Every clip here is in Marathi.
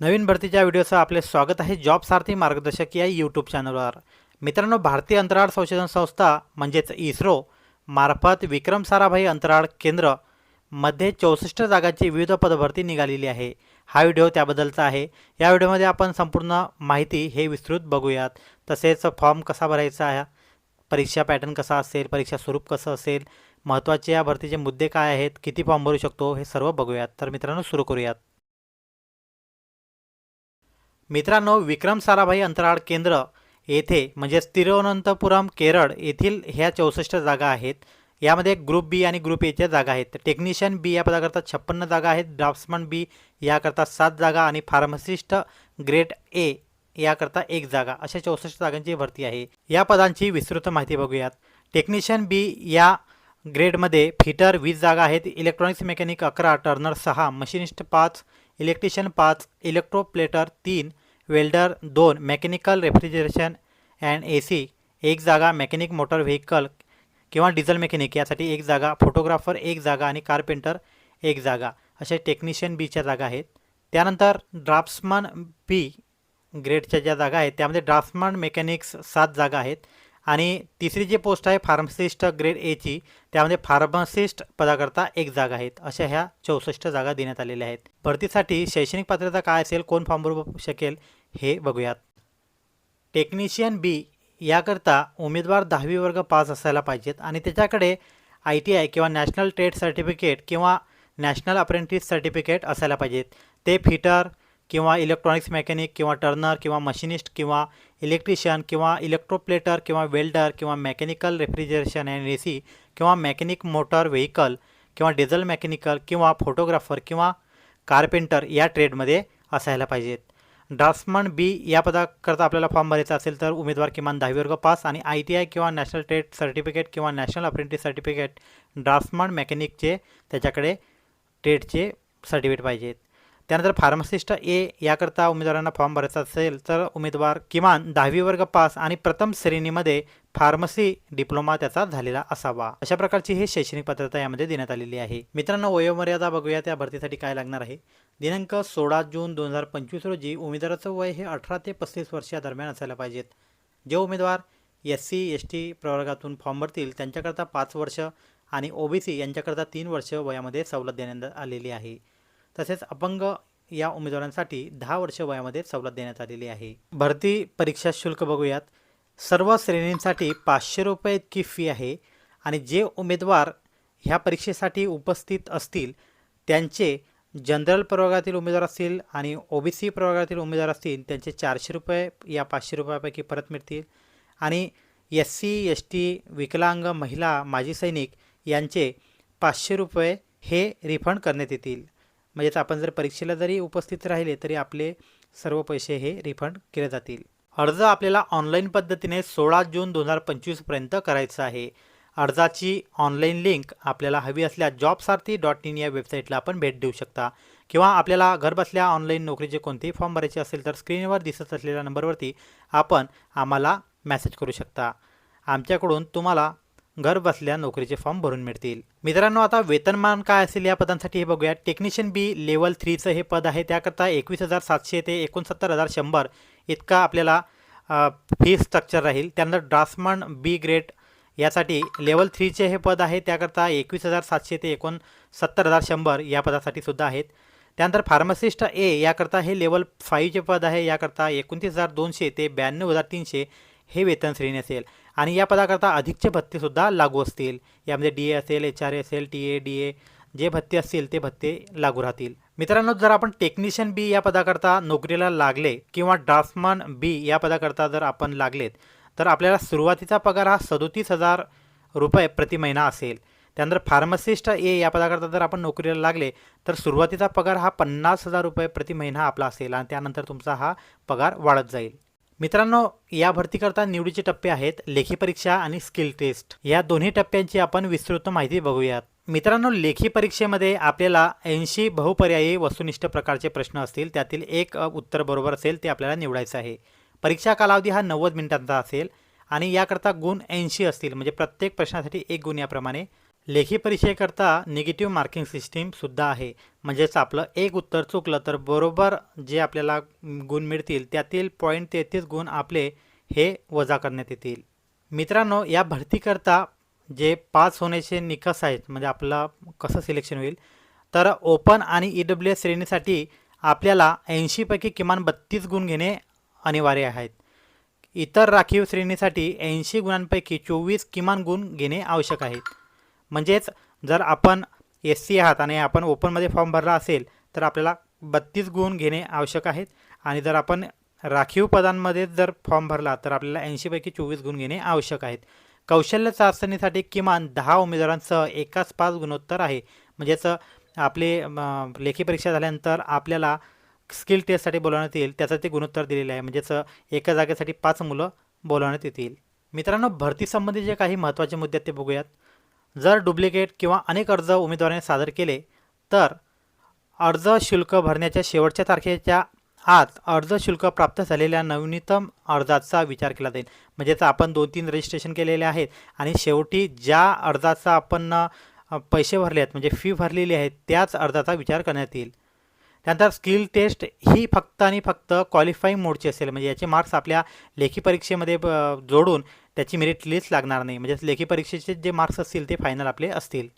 नवीन भरतीच्या व्हिडिओचं आपले स्वागत आहे जॉब सारथी मार्गदर्शक या यूट्यूब चॅनलवर मित्रांनो भारतीय अंतराळ संशोधन संस्था म्हणजेच इस्रो मार्फत विक्रम साराभाई अंतराळ केंद्रमध्ये चौसष्ट जागांची विविध पदभरती निघालेली आहे. हा व्हिडिओ त्याबद्दलचा आहे. या व्हिडिओमध्ये आपण संपूर्ण माहिती हे विस्तृत बघूयात. तसेच फॉर्म कसा भरायचा आहे परीक्षा पॅटर्न कसा असेल परीक्षा स्वरूप कसं असेल महत्त्वाचे या भरतीचे मुद्दे काय आहेत किती फॉर्म भरू शकतो हे सर्व बघूयात. तर मित्रांनो सुरू करूयात. मित्रांनो विक्रम साराभाई अंतराळ केंद्र येथे म्हणजेच तिरुवनंतपुरम केरळ येथील ह्या चौसष्ट जागा आहेत. यामध्ये ग्रुप बी आणि ग्रुप एच्या जागा आहेत. टेक्निशियन बी या पदाकरता छप्पन्न जागा आहेत. ड्राफ्ट्समन बी याकरता सात जागा आणि फार्मसिस्ट ग्रेड ए याकरता एक जागा. अशा चौसष्ट जागांची भरती आहे. या पदांची विस्तृत माहिती बघूयात. टेक्निशियन बी या ग्रेडमध्ये फिटर वीस जागा आहेत. इलेक्ट्रॉनिक्स मेकॅनिक अकरा टर्नर सहा मशिनिस्ट पाच इलेक्ट्रिशियन पाच इलेक्ट्रोप्लेटर तीन वेल्डर दोन mechanical refrigeration and A C एक जागा मेकॅनिक मोटर व्हेकल किंवा डिझेल मेकॅनिक यासाठी एक जागा फोटोग्राफर एक जागा आणि कारपेंटर एक जागा असे टेक्निशियन बीच्या जागा आहेत. त्यानंतर ड्राफ्ट्समन बी ग्रेडच्या ज्या जागा आहेत त्यामध्ये ड्राफ्ट्समन मेकॅनिक्स सात जागा आहेत. आणि तिसरी जी पोस्ट आहे फार्मसिस्ट ग्रेड एची त्यामध्ये फार्मसिस्ट पदाकरता एक जागा आहेत. अशा ह्या चौसष्ट जागा देण्यात आलेल्या आहेत. भरतीसाठी शैक्षणिक पात्रता काय असेल कोण फॉर्म भरू शकेल हे बघूयात. टेक्निशियन बी याकरता उमेदवार दहावी वर्ग पास असायला पाहिजेत आणि त्याच्याकडे आय टी आय किंवा नॅशनल ट्रेड सर्टिफिकेट किंवा नॅशनल अप्रेंटिस सर्टिफिकेट असायला पाहिजेत. ते फिटर किंवा इलेक्ट्रॉनिक्स मेकॅनिक किंवा टर्नर किंवा मशिनिस्ट किंवा इलेक्ट्रिशियन किंवा इलेक्ट्रोप्लेटर किंवा वेल्डर किंवा mechanical refrigeration and A C किंवा मेकॅनिक मोटर व्हेकल किंवा डिझेल मेकॅनिकल किंवा फोटोग्राफर किंवा कार्पेंटर या ट्रेडमध्ये असायला पाहिजेत. ड्राफ्ट्समन बी या पदाकरता आपल्याला फॉर्म भरायचा असेल तर उमेदवार किमान दहावी वर्ग पास आणि आय टी आय किंवा नॅशनल ट्रेड सर्टिफिकेट किंवा नॅशनल अप्रेंटिस सर्टिफिकेट ड्राफ्ट्समन मेकॅनिकचे त्याच्याकडे ट्रेडचे सर्टिफिकेट पाहिजेत. त्यानंतर फार्मासिस्ट ए याकरता उमेदवारांना फॉर्म भरायचा असेल तर उमेदवार किमान दहावी वर्ग पास आणि प्रथम श्रेणीमध्ये फार्मसी डिप्लोमा त्याचा झालेला असावा. अशा प्रकारची ही शैक्षणिक पात्रता यामध्ये देण्यात आलेली आहे. मित्रांनो वयोमर्यादा बघूया त्या भरतीसाठी काय लागणार आहे. दिनांक सोळा जून दोन हजार पंचवीस रोजी उमेदवाराचं वय हे अठरा ते पस्तीस वर्षादरम्यान असायला पाहिजेत. जे उमेदवार एस सी एस टी प्रवर्गातून फॉर्म भरतील त्यांच्याकरता पाच वर्ष आणि ओ बी सी यांच्याकरता तीन वर्ष वयामध्ये सवलत देण्यात आलेली आहे. तसेच अपंग या उमेदवारांसाठी दहा वर्ष वयामध्ये सवलत देण्यात आलेली आहे. भरती परीक्षा शुल्क बघूयात. सर्व श्रेणींसाठी पाचशे रुपये इतकी फी आहे आणि जे उमेदवार ह्या परीक्षेसाठी उपस्थित असतील त्यांचे जनरल प्रवर्गातील उमेदवार असतील आणि ओ बी सी प्रवर्गातील उमेदवार असतील त्यांचे चारशे रुपये या पाचशे रुपयापैकी परत मिळतील. आणि एस सी एस टी विकलांग महिला माजी सैनिक यांचे पाचशे रुपये हे रिफंड करण्यात येतील. म्हणजेच आपण जर परीक्षेला जरी उपस्थित राहिले तरी आपले सर्व पैसे हे रिफंड केले जातील. अर्ज आपल्याला ऑनलाईन पद्धतीने सोळा जून दोन हजार पंचवीसपर्यंत करायचा आहे. अर्जाची ऑनलाईन लिंक आपल्याला हवी असल्यास जॉबसारथी डॉट इन या वेबसाईटला आपण भेट देऊ शकता. किंवा आपल्याला घरबसल्या ऑनलाईन नोकरीचे कोणतेही फॉर्म भरायचे असेल तर स्क्रीनवर दिसत असलेल्या नंबरवरती आपण आम्हाला मेसेज करू शकता. आमच्याकडून तुम्हाला घर बसल्या नोकरीचे फॉर्म भरून मिळतील. मित्रांनो आता वेतनमान काय असेल या पदांसाठी हे बघूया टेक्निशियन बी लेवल थ्रीचं हे पद आहे. त्याकरता एकवीस हजार सातशे ते एकोणसत्तर हजार शंभर इतका आपल्याला फी स्ट्रक्चर राहील. त्यानंतर ड्राफ्टमन बी ग्रेड यासाठी लेवल थ्रीचे हे पद आहे. त्याकरता एकवीस हजार सातशे ते एकोणसत्तर हजार शंभर या पदासाठी सुद्धा आहेत. त्यानंतर फार्मासिस्ट ए याकरता हे लेवल फाईव्हचे पद आहे. याकरता एकोणतीस हजार दोनशे ते ब्याण्णव हजार तीनशे हे वेतन श्रेणी असेल. आणि या पदाकरता अधिकचे भत्तेसुद्धा लागू असतील. यामध्ये डी ए असेल एच आर ए असेल टी ए डी ए जे भत्ते असतील ते भत्ते लागू राहतील. मित्रांनो जर आपण टेक्निशियन बी या पदाकरता नोकरीला लागले किंवा ड्राफ्टमन बी या पदाकरता जर आपण लागलेत तर आपल्याला सुरुवातीचा पगार हा सदोतीस हजार रुपये प्रति महिना असेल. त्यानंतर फार्मसिस्ट ए या पदाकरता जर आपण नोकरीला लागले तर सुरुवातीचा पगार हा पन्नास हजार रुपये प्रति महिना आपला असेल आणि त्यानंतर तुमचा हा पगार वाढत जाईल. मित्रांनो या भरतीकरता निवडीचे टप्पे आहेत लेखी परीक्षा आणि स्किल टेस्ट. या दोन्ही टप्प्यांची आपण विस्तृत माहिती बघूयात. मित्रांनो लेखी परीक्षेमध्ये आपल्याला ऐंशी बहुपर्यायी वस्तुनिष्ठ प्रकारचे प्रश्न असतील त्यातील एक उत्तर बरोबर असेल ते आपल्याला निवडायचं आहे. परीक्षा कालावधी हा नव्वद मिनिटांचा असेल आणि याकरता गुण ऐंशी असतील म्हणजे प्रत्येक प्रश्नासाठी एक गुण याप्रमाणे. लेखी परीक्षेकरता निगेटिव्ह मार्किंग सिस्टीमसुद्धा आहे. म्हणजेच आपलं एक उत्तर चुकलं तर बरोबर जे आपल्याला गुण मिळतील त्यातील पॉईंट तेहतीस गुण आपले हे वजा करण्यात येतील. मित्रांनो या भरतीकरता जे पास होण्याचे निकष आहेत म्हणजे आपलं कसं सिलेक्शन होईल तर ओपन आणि ई डब्ल्यू एस श्रेणीसाठी आपल्याला ऐंशीपैकी किमान बत्तीस गुण घेणे अनिवार्य आहेत. इतर राखीव श्रेणीसाठी ऐंशी गुणांपैकी चोवीस किमान गुण घेणे आवश्यक आहेत. म्हणजेच जर आपण एस सी आहात आणि आपण ओपनमध्ये फॉर्म भरला असेल तर आपल्याला बत्तीस गुण घेणे आवश्यक आहेत. आणि जर आपण राखीव पदांमध्ये जर फॉर्म भरला तर आपल्याला ऐंशीपैकी चोवीस गुण घेणे आवश्यक आहेत. कौशल्य चाचणीसाठी किमान दहा उमेदवारांसह एकाच पाच गुणोत्तर आहे. म्हणजेच आपले लेखी परीक्षा झाल्यानंतर आपल्याला स्किल टेस्टसाठी बोलवण्यात येईल त्याचं ते गुणोत्तर दिलेलं आहे. म्हणजेच एका जागेसाठी पाच मुलं बोलवण्यात येतील. मित्रांनो भरतीसंबंधी जे काही महत्त्वाचे मुद्दे आहेत ते बघूयात. जर डुप्लिकेट किंवा अनेक अर्ज उमेदवाराने सादर केले तर अर्ज शुल्क भरण्याच्या शेवटच्या तारखेच्या आत अर्ज शुल्क प्राप्त झालेल्या नवीनतम अर्जाचा विचार केला जाईल. म्हणजेच आपण दोन तीन रजिस्ट्रेशन केलेले आहेत आणि शेवटी ज्या अर्जाचा आपण पैसे भरले आहेत म्हणजे फी भरलेली आहे त्याच अर्जाचा विचार करण्यात येईल. त्यानंतर स्किल टेस्ट ही फक्त आणि फक्त क्वालिफाईंग मोडची असेल. म्हणजे याचे मार्क्स आपल्या लेखी परीक्षेमध्ये ब- जोडून त्याची मेरिट लिस्ट लागणार नाही. म्हणजेच लेखी परीक्षेचे जे मार्क्स असतील ते फायनल आपले असतील.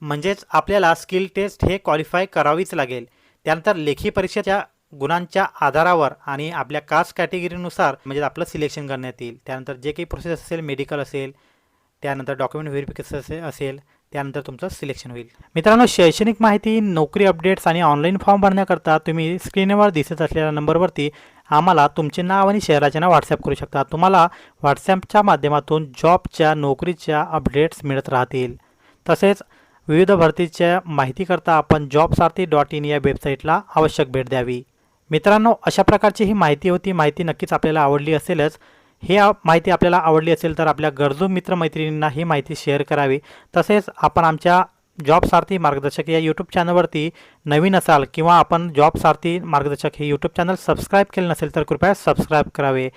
म्हणजेच आपल्याला स्किल टेस्ट हे क्वालिफाय करावीच लागेल. त्यानंतर लेखी परीक्षेच्या गुणांच्या आधारावर आणि आपल्या कास्ट कॅटेगरीनुसार म्हणजे आपलं सिलेक्शन करण्यात येईल. त्यानंतर जे काही प्रोसेस असेल मेडिकल असेल त्यानंतर डॉक्युमेंट व्हेरिफिकेशन असेल त्यानंतर तुमचं सिलेक्शन होईल. मित्रांनो शैक्षणिक माहिती नोकरी अपडेट्स आणि ऑनलाईन फॉर्म भरण्याकरता तुम्ही स्क्रीनवर दिसत असलेल्या नंबरवरती आम्हाला तुमचे नाव आणि शहराचे नाव व्हॉट्सअप करू शकता. तुम्हाला व्हॉट्सॲपच्या माध्यमातून जॉबच्या नोकरीच्या अपडेट्स मिळत राहतील. तसेच विविध भरतीच्या माहितीकरता आपण जॉब सारथी डॉट इन या वेबसाईटला आवश्यक भेट द्यावी. मित्रांनो अशा प्रकारची ही माहिती होती. माहिती नक्कीच आपल्याला आवडली असेलच. हे माहिती आपल्याला आवडली असेल तर आपल्या गरजू मित्रमैत्रिणींना ही माहिती शेअर करावी. तसेच आपण आमच्या जॉब सारथी मार्गदर्शक या यूट्यूब चॅनलवरती नवीन असाल किंवा आपण जॉब सारथी मार्गदर्शक हे यूट्यूब चॅनल सबस्क्राईब केलं नसेल तर कृपया सबस्क्राईब करावे.